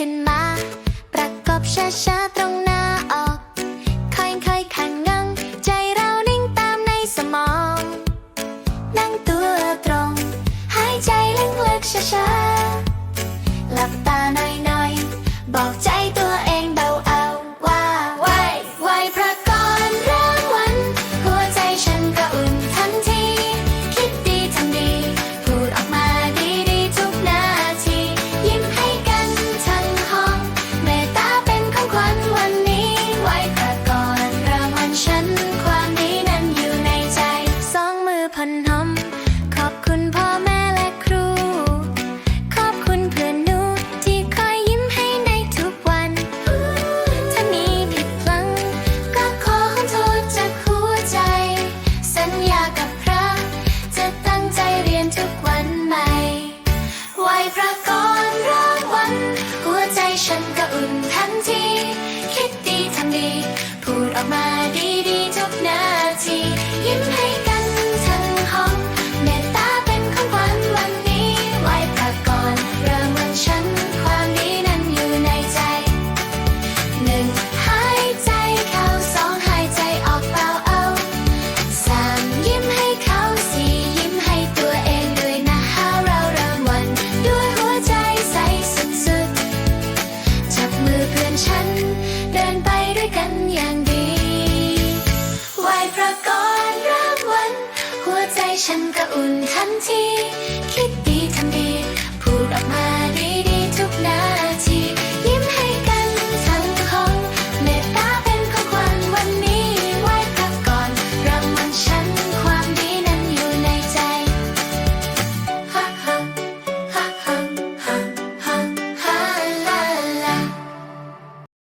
ขึ้นมา ประกอบช้าๆตรงหน้าออก ค่อยๆขันงัง ใจเรานิ่งตามในสมอง นั่งตัวตรง หายใจลึกๆช้าๆหลับตาหน่อยๆ บอกใจ ขอบคุณพ่อแม่และครู ขอบคุณเพื่อนนูที่คอยยิ้มให้ในทุกวัน ถ้ามีผิดหวัง ก็ขอขอโทจากหัวใจ สัญญากับพระ จะตั้งใจเรียนทุกวันใหม่ไหวพระก่อนรางวัลหัวใจฉันก็อุนทันที คิดดีทำดี พูดออกมา ฉันก็อุ่นทันทีคิด